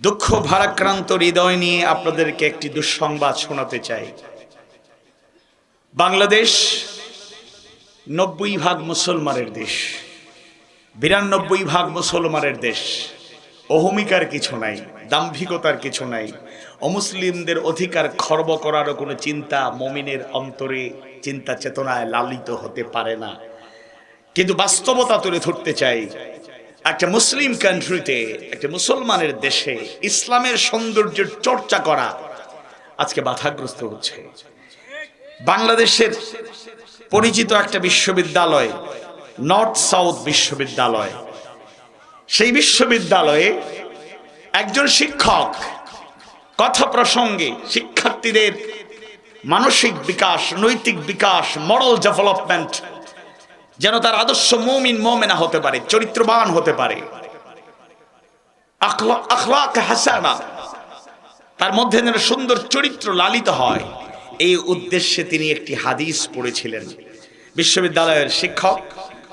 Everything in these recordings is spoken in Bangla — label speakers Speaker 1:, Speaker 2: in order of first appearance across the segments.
Speaker 1: দুঃখ ভারাক্রান্ত হৃদয় নিয়ে আপনাদেরকে একটি দুঃসংবাদ শোনাতে চাই। বাংলাদেশ নব্বই ভাগ মুসলমানের দেশ, বিরানব্বই ভাগ মুসলমানের দেশ, অহমিকার কিছু নাই, দাম্ভিকতার কিছু নাই, অমুসলিমদের অধিকার খর্ব করারও কোনো চিন্তা মমিনের অন্তরে, চিন্তা চেতনায় লালিত হতে পারে না। কিন্তু বাস্তবতা তুলে ধরতে চাই একটা মুসলিম কান্ট্রিতে, একটা মুসলমানের দেশে ইসলামের সৌন্দর্যের চর্চা করা আজকে বাধাগ্রস্ত হচ্ছে। বাংলাদেশের পরিচিত একটা বিশ্ববিদ্যালয়, নর্থ সাউথ বিশ্ববিদ্যালয়। সেই বিশ্ববিদ্যালয়ে একজন শিক্ষক কথা প্রসঙ্গে শিক্ষার্থীদের মানসিক বিকাশ, নৈতিক বিকাশ মরাল ডেভেলপমেন্ট যেন তার আদর্শ মমিন, মমেনা হতে পারে, চরিত্রবান হতে পারে। হাসানা। তার মধ্যে যেন সুন্দর চরিত্র লালিত হয়। এই উদ্দেশ্যে তিনি একটি হাদিস পড়েছিলেন। বিশ্ববিদ্যালয়ের শিক্ষক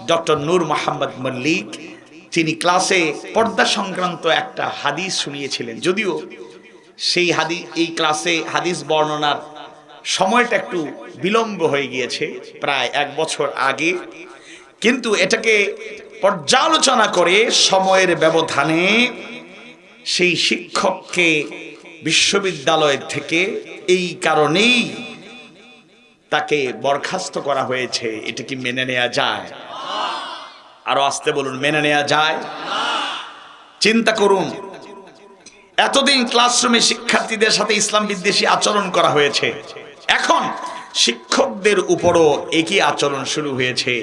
Speaker 1: ডক্টর নূর মোহাম্মদ মল্লিক, তিনি ক্লাসে পর্দা সংক্রান্ত একটা হাদিস শুনিয়েছিলেন। যদিও সেই হাদি, এই ক্লাসে হাদিস বর্ণনার সময়টা একটু বিলম্ব হয়ে গিয়েছে। প্রায় এক বছর আগে কিন্তু এটাকে পর্যালোচনা করে সময়ের ব্যবধানে সেই শিক্ষককে বিশ্ববিদ্যালয় থেকে এই কারণেই তাকে বরখাস্ত করা হয়েছে। এটা কি মেনে নেওয়া যায়? আরও আসতে বলুন, মেনে নেওয়া যায়? চিন্তা করুন, এতদিন ক্লাসরুমে শিক্ষার্থীদের সাথে ইসলাম বিদ্বেষী আচরণ করা হয়েছে। এখন শিক্ষকদের উপরও একই আচরণ শুরু হয়েছে।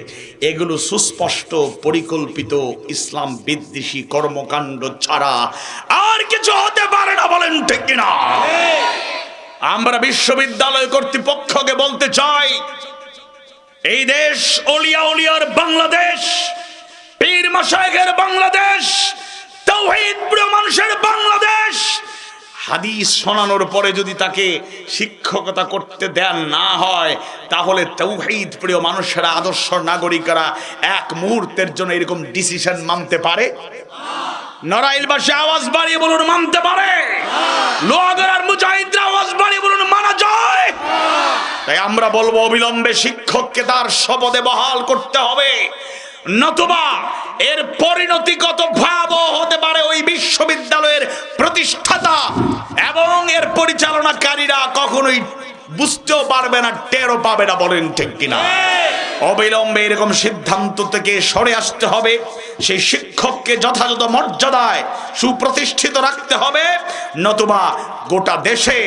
Speaker 1: এগুলো সুস্পষ্ট, পরিকল্পিত ইসলাম বিদ্বেষী কর্মকাণ্ড ছাড়া আর কিছু হতে পারে না বলেন ঠিক কিনা? আমরা বিশ্ববিদ্যালয় কর্তৃপক্ষকে বলতে চাই, এই দেশ অলিয়া উলিয়ার বাংলাদেশ, পীর মাসায়েকের বাংলাদেশ, তৌহিদ প্রিয় মানুষের বাংলাদেশ হাদিস শোনানোর পরে যদি তাকে শিক্ষকতা করতে দেন না হয়, তাহলে তৌহিদ প্রিয় মানুষেরা, আদর্শ নাগরিকরা এক মুহূর্তের জন্য এরকম ডিসিশন মানতে পারে? নড়াইলবাসী, আওয়াজ বাড়িয়ে বলুন, মানতে পারে? লোহাগড়ার মুজাহিদরা, আওয়াজ বাড়িয়ে বলুন, মানা যায়? তাই আমরা বলব, অবিলম্বে শিক্ষককে তার শপথে বহাল করতে হবে। নতুবা এর পরিণতি কত ভয়াবহ হতে পারে ওই বিশ্ববিদ্যালয়ের প্রতিষ্ঠাতা এবং এর পরিচালনাকারীরা কখনোই বুঝতেও পারবে না, টেরও পাবে না, বলেন ঠিক কিনা? অবিলম্বে এরকম সিদ্ধান্ত থেকে সরে আসতে হবে। সেই শিক্ষককে যথাযথ মর্যাদায় সুপ্রতিষ্ঠিত রাখতে হবে। নতুবা গোটা দেশে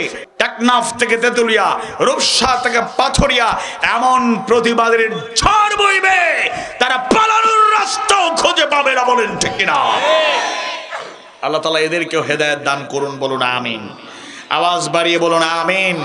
Speaker 1: টেকনাফ থেকে তেতুলিয়া, রূপসা থেকে পাথরিয়া এমন প্রতিবাদের ঝড় বইবে, তারা পালানোর রাস্তাও খুঁজে পাবে না, বলেন ঠিক কিনা? আল্লাহ তালা এদেরকেও হেদায়ত দান করুন, বলুন, আমিন। আওয়াজ বাড়িয়ে বলুন আমিন।